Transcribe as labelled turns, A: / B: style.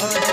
A: Hare.